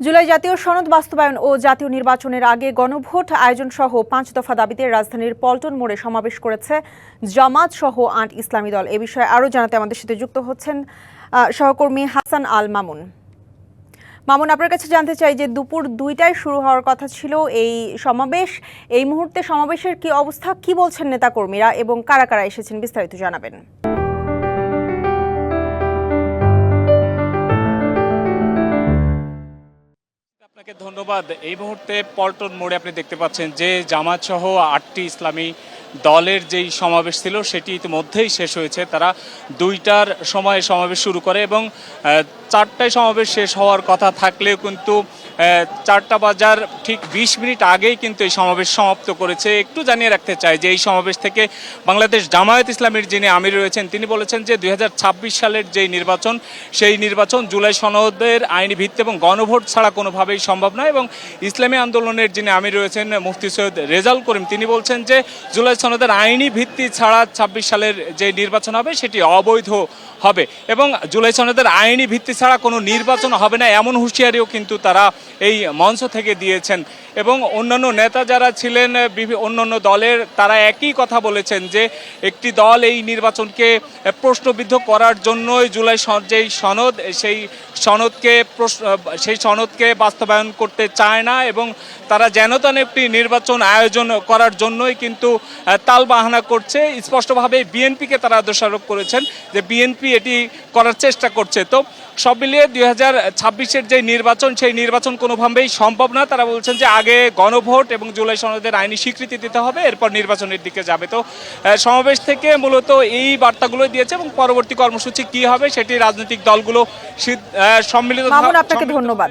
জুলাই জাতীয় সনদ বাস্তবায়ন ও জাতীয় নির্বাচনের আগে গণভোট আয়োজন সহ পাঁচ দফা দাবিতে রাজধানীর পল্টন মোড়ে সমাবেশ করেছে জামাত সহ আট ইসলামী দল। এ বিষয়ে আরও জানাতে আমাদের সাথে যুক্ত হচ্ছেন সহকর্মী হাসান আল মামুন। মামুন, আপনার কাছে জানতে চাই যে দুপুর দুইটায় শুরু হওয়ার কথা ছিল এই সমাবেশ। এই মুহূর্তে সমাবেশের কি অবস্থা? কি বলছেন নেতাকর্মীরা এবং কারা কারা এসেছেন বিস্তারিত জানাবেন। আপনাকে ধন্যবাদ। এই মুহূর্তে পল্টন মোড়ে আপনি দেখতে পাচ্ছেন যে জামাত সহ আটটি ইসলামী দলের যেই সমাবেশ ছিল, সেটি ইতিমধ্যেই শেষ হয়েছে। তারা দুইটার সময় সমাবেশ শুরু করে এবং চারটায় সমাবেশ শেষ হওয়ার কথা থাকলেও কিন্তু চারটা বাজার ঠিক বিশ মিনিট আগেই কিন্তু এই সমাবেশ সমাপ্ত করেছে। একটু জানিয়ে রাখতে চাই যে, এই সমাবেশ থেকে বাংলাদেশ জামায়াত ইসলামের যিনি আমির রয়েছেন, তিনি বলেছেন যে, দুই হাজার ছাব্বিশ সালের যেই নির্বাচন, সেই নির্বাচন জুলাই সনদের আইনি ভিত্তি এবং গণভোট ছাড়া কোনোভাবেই সম্ভব নয় এবং ইসলামী আন্দোলনের যিনি আমির রয়েছেন, মুফতি সৈয়দ রেজাল করিম, তিনি বলছেন যে, জুলাই সনদের আইনি ভিত্তি ছাড়া ছাব্বিশ সালের যে নির্বাচন হবে, সেটি অবৈধ হবে এবং জুলাই সনদের আইনি ভিত্তি ছাড়া কোনো নির্বাচন হবে না এমন হুঁশিয়ারিও কিন্তু তারা এই মঞ্চ থেকে দিয়েছেন। এবং অন্যান্য নেতা যারা ছিলেন অন্যান্য দলের, তারা একই কথা বলেছেন যে একটি দল এই নির্বাচনকে প্রশ্নবিদ্ধ করার জন্যই জুলাই যেই সনদ, সেই সনদকে সেই সনদকে বাস্তবায়ন করতে চায় না এবং তারা যেন তেন একটি নির্বাচন আয়োজন করার জন্যই কিন্তু আহ, তালবাহানা করছে। স্পষ্টভাবে বিএনপিকে তারা দোষারোপ করেছেন যে বিএনপি এটি করার চেষ্টা করছে। তো সব মিলিয়ে দুই হাজার ছাব্বিশের যে নির্বাচন সেই নির্বাচন কোনোভাবেই সম্ভব না। তারা বলছেন যে আগে গণভোট এবং জুলাই সনদের আইনি স্বীকৃতি দিতে হবে এরপর নির্বাচনের দিকে যাবে। তো সমাবেশ থেকে মূলত এই বার্তাগুলো দিয়েছে এবং পরবর্তী কর্মসূচি কি হবে সেটি রাজনৈতিক দলগুলো সম্মিলিত আপনাকে ধন্যবাদ।